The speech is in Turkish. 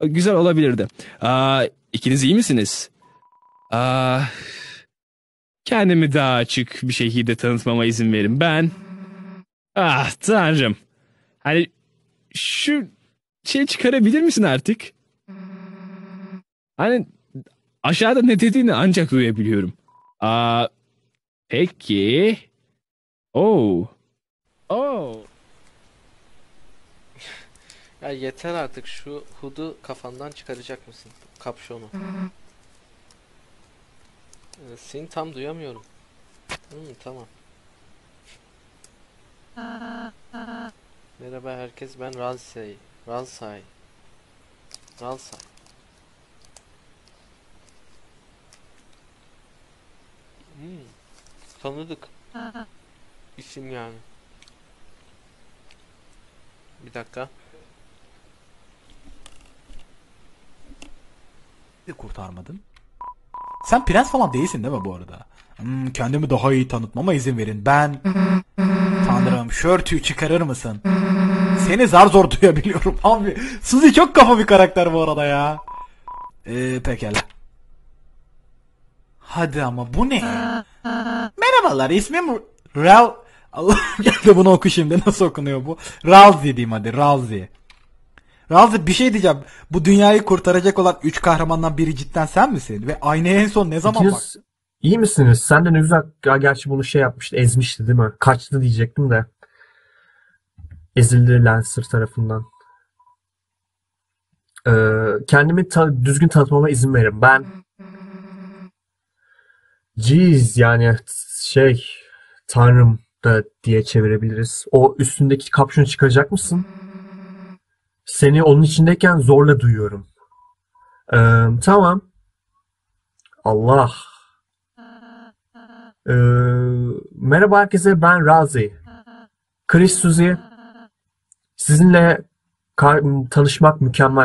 Güzel olabilirdi. Aa, ikiniz iyi misiniz? Aa, kendimi daha açık bir şekilde tanıtmama izin verin. Ben... Ah tanrım. Hani şu şey çıkarabilir misin artık? Hani aşağıda ne dediğini ancak duyabiliyorum. Aa, peki. Oh. Oh. Ya yeter artık şu hudu kafandan çıkaracak mısın? Kapşonu. Ee, seni tam duyamıyorum. Hmm, tamam. Merhaba herkes ben Ralsay. Ralsay. Ralsay. Hmm, tanıdık. İsim yani. Bir dakika. de kurtarmadın. Sen prens falan değilsin değil mi bu arada? Hmm, kendimi daha iyi tanıtmama izin verin. Ben... Tanrım şörtüyü çıkarır mısın? Seni zar zor duyabiliyorum abi. Suzy çok kafa bir karakter bu arada ya. Ee, pekala. Hadi ama bu ne? Merhabalar ismim Ral... Allah geldi bunu oku şimdi nasıl okunuyor bu? Ralzi diyeyim hadi Ralzi. Ralzi bir şey diyeceğim. Bu dünyayı kurtaracak olan üç kahramandan biri cidden sen misin? Ve aynaya en son ne zaman bak? İkiniz iyi misiniz? Sen de ne güzel ya gerçi bunu şey yapmıştı, ezmişti değil mi? Kaçtı diyecektim de. Ezildi Lancer tarafından. Ee, kendimi ta- düzgün tanıtmama izin verin. Ben Jeez yani şey Tanrım da diye çevirebiliriz. O üstündeki kapşonu çıkaracak mısın? Seni onun içindeyken zorla duyuyorum. Ee, tamam. Allah. Ee, merhaba herkese ben Razi. Chris Suzy. Sizinle tanışmak mükemmel.